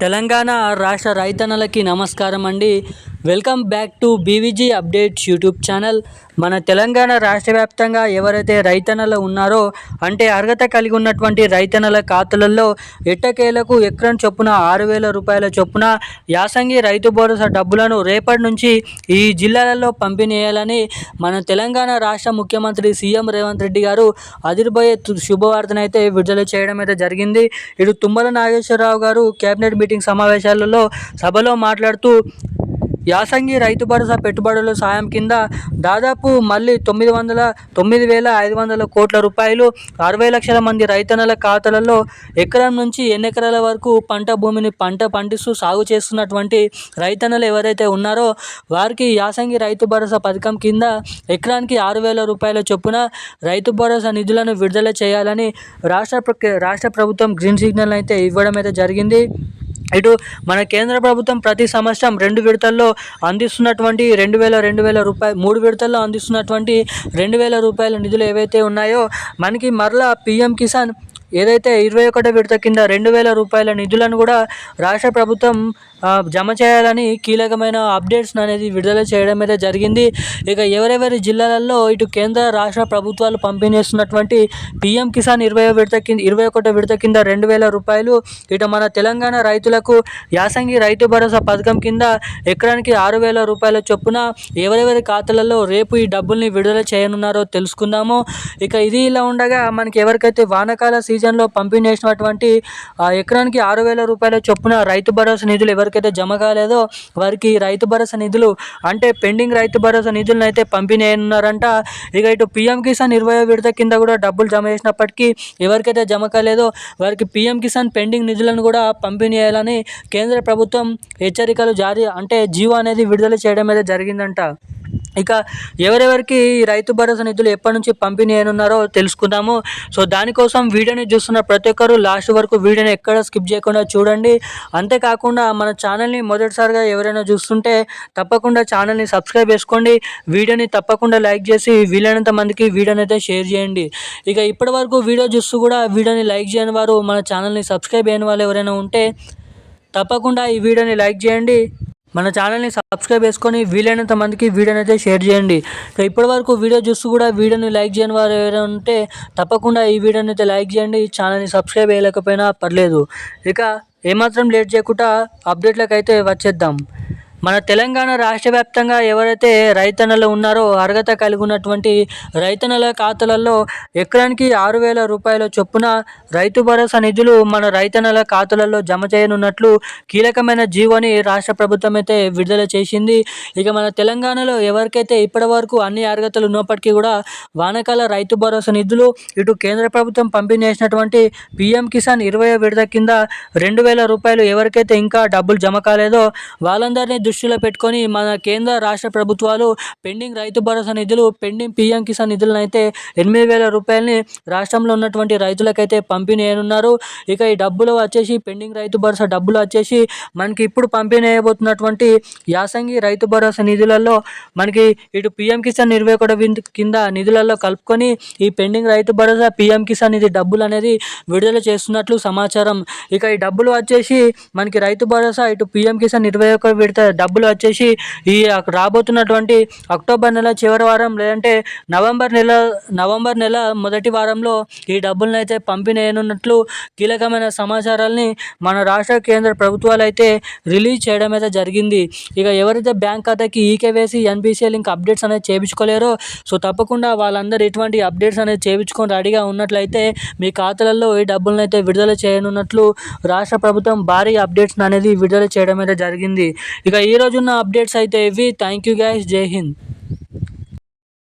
తెలంగాణ రాష్ట్ర రైతన్నలకి నమస్కారం అండి welcome back to BVG updates YouTube channel. మన తెలంగాణ రాష్ట్ర వ్యాప్తంగా ఎవరైతే రైతన్నలు ఉన్నారో అంటే అర్హత కలిగి ఉన్నటువంటి రైతన్నల ఖాతాలలో ఎట్టకేలకు ఎకరం చొప్పున ఆరు వేల రూపాయల చొప్పున యాసంగి రైతు భరోసా డబ్బులను రేపటి నుంచి ఈ జిల్లాలలో పంపిణీ చేయాలని మన తెలంగాణ రాష్ట్ర ముఖ్యమంత్రి సీఎం రేవంత్ రెడ్డి గారు అదిరిపోయే శుభవార్తనైతే విడుదల చేయడం అయితే జరిగింది. ఇటు తుమ్మల నాగేశ్వరరావు గారు కేబినెట్ మీటింగ్ సమావేశాలలో సభలో మాట్లాడుతూ యాసంగి రైతు భరోసా పెట్టుబడుల సాయం కింద దాదాపు మళ్ళీ తొమ్మిది వందల తొమ్మిది వేల ఐదు వందల కోట్ల రూపాయలు అరవై లక్షల మంది రైతన్నల ఖాతాలలో ఎకరం నుంచి ఎన్ని ఎకరాల వరకు పంట భూమిని పంట పండిస్తూ సాగు చేస్తున్నటువంటి రైతన్నలు ఎవరైతే ఉన్నారో వారికి యాసంగి రైతు భరోసా పథకం కింద ఎకరానికి ఆరు వేల రూపాయల చొప్పున రైతు భరోసా నిధులను విడుదల చేయాలని రాష్ట్ర ప్ర- రాష్ట్ర ప్రభుత్వం గ్రీన్ సిగ్నల్ అయితే ఇవ్వడం అయితే జరిగింది. ఇటు మన కేంద్ర ప్రభుత్వం ప్రతి సంవత్సరం రెండు విడతల్లో అందిస్తున్నటువంటి రెండు వేల రెండు వేల రూపాయలు మూడు విడతల్లో అందిస్తున్నటువంటి రెండు వేల రూపాయల నిధులు ఏవైతే ఉన్నాయో మనకి మరలా పిఎం కిసాన్ ఏదైతే ఇరవై ఒకటో విడత కింద రెండు వేల రూపాయల నిధులను కూడా రాష్ట్ర ప్రభుత్వం జమ చేయాలని కీలకమైన అప్డేట్స్ అనేది విడుదల చేయడం అయితే జరిగింది. ఇక ఎవరెవరి జిల్లాలలో ఇటు కేంద్ర రాష్ట్ర ప్రభుత్వాలు పంపిణీ చేస్తున్నటువంటి పీఎం కిసాన్ ఇరవై విడత కింద ఇరవై ఒకటో విడత కింద రెండు వేల రూపాయలు ఇటు మన తెలంగాణ రైతులకు యాసంగి రైతు భరోసా పథకం కింద ఎకరానికి ఆరు వేల రూపాయల చొప్పున ఎవరెవరి ఖాతాలలో రేపు ఈ డబ్బుల్ని విడుదల చేయనున్నారో తెలుసుకుందాము. ఇక ఇది ఇలా ఉండగా మనకి ఎవరికైతే వానకాల సీజన్ సీజన్లో పంపిణీ చేసినటువంటి ఎకరానికి ఆరు వేల రూపాయల చొప్పున రైతు భరోసా నిధులు ఎవరికైతే జమ కాలేదో వారికి రైతు భరోసా నిధులు అంటే పెండింగ్ రైతు భరోసా నిధులను అయితే పంపిణీ చేయనున్నారంట ఇక ఇటు పిఎం కిసాన్ ఇరవై విడత కింద కూడా డబ్బులు జమ చేసినప్పటికీ ఎవరికైతే జమ కాలేదో వారికి పిఎం కిసాన్ పెండింగ్ నిధులను కూడా పంపిణీ చేయాలని కేంద్ర ప్రభుత్వం హెచ్చరికలు జారీ అంటే జీవో అనేది విడుదల చేయడం అయితే జరిగిందంట. ఇక ఎవరెవరికి రైతు భరోసా నిధులు ఎప్పటి నుంచి పంపిణీ అయినారో తెలుసుకుందాము. సో దానికోసం వీడియోని చూస్తున్న ప్రతి ఒక్కరు లాస్ట్ వరకు వీడియోని ఎక్కడ స్కిప్ చేయకుండా చూడండి. అంతేకాకుండా మన ఛానల్ని మొదటిసారిగా ఎవరైనా చూస్తుంటే తప్పకుండా ఛానల్ని సబ్స్క్రైబ్ చేసుకోండి. వీడియోని తప్పకుండా లైక్ చేసి వీలైనంత మందికి వీడియోని అయితే షేర్ చేయండి. ఇక ఇప్పటి వరకు వీడియో చూస్తూ కూడా వీడియోని లైక్ చేయని వారు మన ఛానల్ని సబ్స్క్రైబ్ అయిన వాళ్ళు ఎవరైనా ఉంటే తప్పకుండా ఈ వీడియోని లైక్ చేయండి. మన ఛానల్ని సబ్స్క్రైబ్ చేసుకొని వీలైనంత మందికి వీడియోని అయితే షేర్ చేయండి. సో ఇప్పటి వరకు వీడియో చూస్తూ కూడా వీడియోని లైక్ చేయని వారు ఎవరైనా ఉంటే తప్పకుండా ఈ వీడియోని అయితే లైక్ చేయండి. ఛానల్ని సబ్స్క్రైబ్ చేయలేకపోయినా పర్లేదు. ఇక ఏమాత్రం లేట్ చేయకుండా అప్డేట్లకు అయితే వచ్చేద్దాం. మన తెలంగాణ రాష్ట్ర వ్యాప్తంగా ఎవరైతే రైతన్నలు ఉన్నారో అర్హత కలిగి ఉన్నటువంటి రైతన్నల ఖాతాలలో ఎకరానికి ఆరు వేల రూపాయల చొప్పున రైతు భరోసా నిధులు మన రైతన్నల ఖాతాలలో జమ చేయనున్నట్లు కీలకమైన జీవోని రాష్ట్ర ప్రభుత్వం అయితే విడుదల చేసింది. ఇక మన తెలంగాణలో ఎవరికైతే ఇప్పటి వరకు అన్ని అర్హతలు ఉన్నప్పటికీ కూడా వానకాల రైతు భరోసా నిధులు ఇటు కేంద్ర ప్రభుత్వం పంపిణీ చేసినటువంటి పీఎం కిసాన్ ఇరవై విడత కింద రెండు వేల రూపాయలు ఎవరికైతే ఇంకా డబ్బులు జమ కాలేదో వాళ్ళందరినీ దృష్టిలో పెట్టుకొని మన కేంద్ర రాష్ట్ర ప్రభుత్వాలు పెండింగ్ రైతు భరోసా నిధులు పెండింగ్ పీఎం కిసాన్ నిధులను అయితే ఎనిమిది వేల రూపాయలని రాష్ట్రంలో ఉన్నటువంటి రైతులకైతే పంపిణీయనున్నారు. ఇక ఈ డబ్బులు వచ్చేసి పెండింగ్ రైతు భరోసా డబ్బులు వచ్చేసి మనకి ఇప్పుడు పంపిణీయబోతున్నటువంటి యాసంగి రైతు భరోసా నిధులలో మనకి ఇటు పీఎం కిసాన్ ఇరవై ఒకటి కింద నిధులలో కలుపుకొని ఈ పెండింగ్ రైతు భరోసా పిఎం కిసాన్ నిధి డబ్బులు అనేది విడుదల చేస్తున్నట్లు సమాచారం. ఇక ఈ డబ్బులు వచ్చేసి మనకి రైతు భరోసా ఇటు పీఎం కిసాన్ ఇరవై ఒక విడత డబ్బులు వచ్చేసి ఈ రాబోతున్నటువంటి అక్టోబర్ నెల చివరి వారం లేదంటే నవంబర్ నెల నవంబర్ నెల మొదటి వారంలో ఈ డబ్బులను అయితే పంపిణీయనున్నట్లు కీలకమైన సమాచారాల్ని మన రాష్ట్ర కేంద్ర ప్రభుత్వాలు అయితే రిలీజ్ చేయడం అయితే జరిగింది. ఇక ఎవరైతే బ్యాంక్ ఖాతాకి ఈకేవేసి ఎన్బీసీఎల్ ఇంకా అప్డేట్స్ అనేది చేయించుకోలేరో సో తప్పకుండా వాళ్ళందరూ ఎటువంటి అప్డేట్స్ అనేది చేయించుకొని రెడీగా ఉన్నట్లయితే మీ ఖాతాలలో ఈ డబ్బులను అయితే విడుదల చేయనున్నట్లు రాష్ట్ర ప్రభుత్వం భారీ అప్డేట్స్ అనేది విడుదల చేయడం అయితే జరిగింది. ఇక రోజున్న అప్డేట్స్ అయితే ఇవి థ్యాంక్ యూ గైస్ జై హింద్